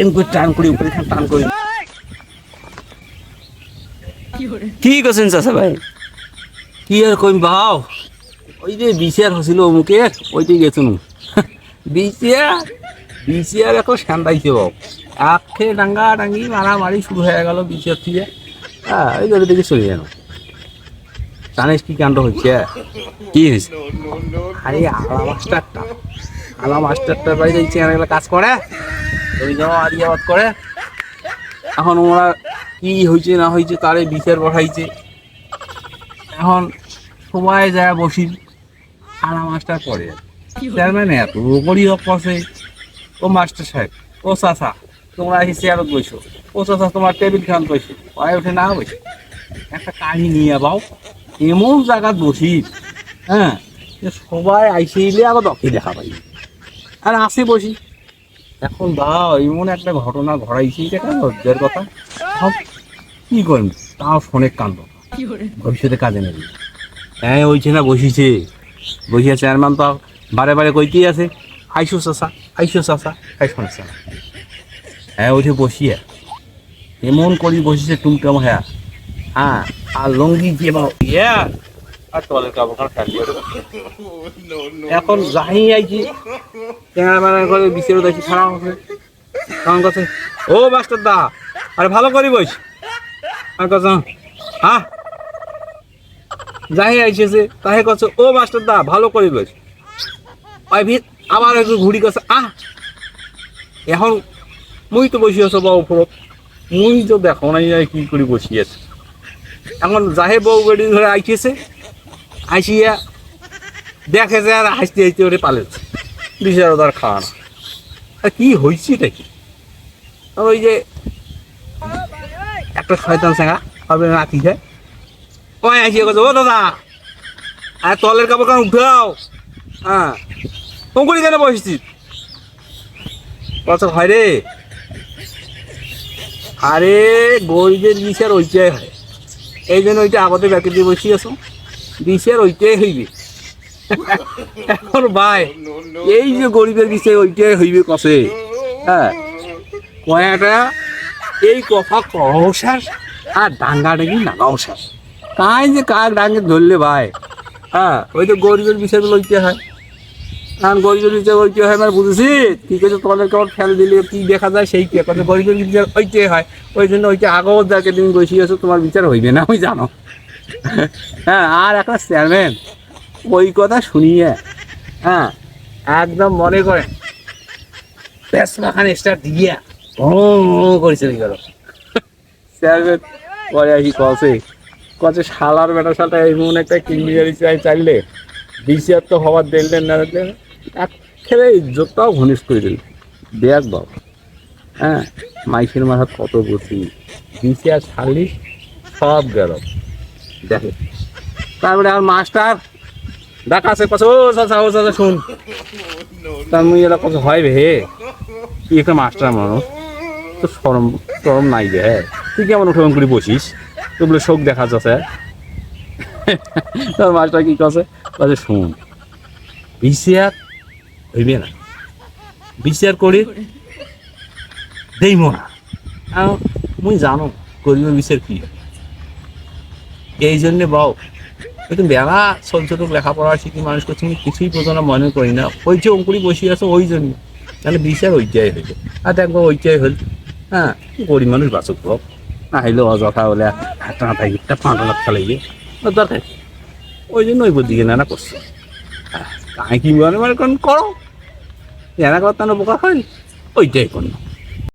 M করে টান করি টান করি। কি করছেন চাচা ভাই? কি আর কইম ভাও ওই যে বিসিআর হছিল অমুকে ওইটি গেছুন। বিসিআর বিসিআর এখন শান্তাইছে বাবু আখে ডাঙ্গা ডাঙ্গি মারামারি শুরু হয়ে গেল বিসিআর থেকে। হ্যাঁ ওই ধরে দেখে চলে যেন জানিস কি কাণ্ড হচ্ছে? কি হয়েছে? আরে আলা মাস্টারটা আলা মাস্টারটা বাড়িতে চেয়ারগুলো কাজ করে? ওই জমা আদিয়াবাদ করে। এখন ওরা কি হয়েছে না হয়েছে তারে বিচার বসাইছে এখন সবাই যায় বসি আলা মাস্টার করে। চেয়ারম্যান এত করি কষে ও মাস্টার সাহেব, ও চাচা, তোমরা এই চেয়ারত বসো। ও চাচা, তোমার টেবিল খান বসো। পায়ে ওঠে না বসে। একটা কাহিনী নিয়ে বাও এমন জায়গাত বসি হ্যাঁ সবাই আইসে এলে আবার দখে দেখা পাই আর আসে বসি এখন বা এমন একটা ঘটনা ঘটাইছি এটা লজ্জার কথা। সব কি করেন তাও শোনে কান্দ। ভবিষ্যতে কাজে নেবে। হ্যাঁ ওইছে না বসিছে। বসিয়া চেয়ারম্যান তো বারে বারে কইতেই আছে আইসো চাষা আইসো চাষা শুনছে না হ্যাঁ ওইছে বসিয়া। এমন করি বসিছে টুমটাম হ্যাঁ। হ্যাঁ আর লঙ্গি দিয়ে বা ইয়া! আর কাপড় ফেলি এখন যাই আইছি ক্যামেরা করে বিচেরো দেখি খারাপ হবে তখন কাছে ও মাস্টার দা আরে ভালো করি বইস আর কাছে হ্যাঁ যাই আইসেছে তাহে কাছে ও মাস্টার দা ভালো করি বইস ওই ভিত আবার একটু ঘুরি কাছে আহ এখন মুই তো বসি আছো বা উপরত। মুই তো দেখো নাই কি করে বসি আছে। এখন যাহে বউ গাড়ি ধরে আইতেছে আইসিয়া দেখে যে আর হাসতে হাসতে ওরে পালেছে বিচার তার খাওয়া না। আর কি হয়েছে এটা কি? ওই যে একটা শয়তান সাঙ্গা হবে নাতি যায় ওই আসিয়ে কথা ও দাদা, আর তলের কাপড় কারণ উঠাও। হ্যাঁ। কঙ্কুরি কেন বসেছিস? বছর হয় রে, আরে গরিবের বিচার ওইটাই হয়। এই জন্য ওইটা আগতে ব্যাকে দিয়ে বসি আছো বিচার ওইটাই হইবে। এখন ভাই, এই যে গরিবের বিষয় ওইটাই হইবে কষে। হ্যাঁ কয়াটা, এই কথা কহসাস আর ডাঙ্গা ডাঙ্গি নাগাওসাস কাই যে কাক ডাঙ্গে ধরলে ভাই? হ্যাঁ ওই তো গরিবের বিষয়গুলো ওইতে হয়। কারণ গরিবের বিষয় ওইতে হয় মানে বুঝেছি ঠিক আছে তোমাদের কেমন ফেল দিলে, কি দেখা যায় সেই কে? কথা গরিবের বিচার ওইতে হয়। ওই জন্য ওইটা আগেও যাকে তুমি বসে আছো তোমার বিচার হইবে না ওই জানো। হ্যাঁ আর একটা চেয়ারম্যান ওই কথা শুনিয়ে হ্যাঁ একদম মনে করে পেসমাখানে স্টার দিয়ে করেছে গেল চেয়ারম্যান পরে আসি কসে কছে শালার বেটা শালটা এমন একটা কিনবিজারি চাই চাইলে বিসিআর তো হওয়ার দেখলেন না দেখলেন একেবারে ইজ্জতটাও ঘনিষ্ঠ করে দিল। দেখ বাবা হ্যাঁ মাইসের মাথা কত বসি বিসিআর ছাড়লিস সব গেল দেখে। তারপরে আর মাস্টার ডাকা আছে কত ও চাচা শুন। তার মুই এলা কত হয় ভে তুই একটা মাস্টার মানুষ। তো সরম সরম নাই বে তুই কেমন উঠে করে বসিস? তো বলে শোক দেখা যাচ্ছে। তার মাস্টার কি কছে বলে শুন বিসিআর হইবে না। বিসিআর করি দেই আও, মুই জানো গরিবের বিচার কি? এই জন্যে বাও। কিন্তু বেলা ছোট ছোট লেখাপড়া, শিখি, মানুষ করছে, আমি কিছুই বোঝানো মনে করি না। ওই যে অঙ্কুরি বসে আছে, ওই জন্য। তাহলে বিচার ওইটাই হইবে আর দেখব ওইটাই হল হ্যাঁ গরিব মানুষ বাঁচক হোক না হইলে অযথা হলে একটা না থাকি, একটা পাঁচ লাখ দরকার ওই জন্য ওই বুদ্ধি কেনা করছে। কাই কি মনে মনে করেন করো? করতে না বোকা হয় ওইটাই করলাম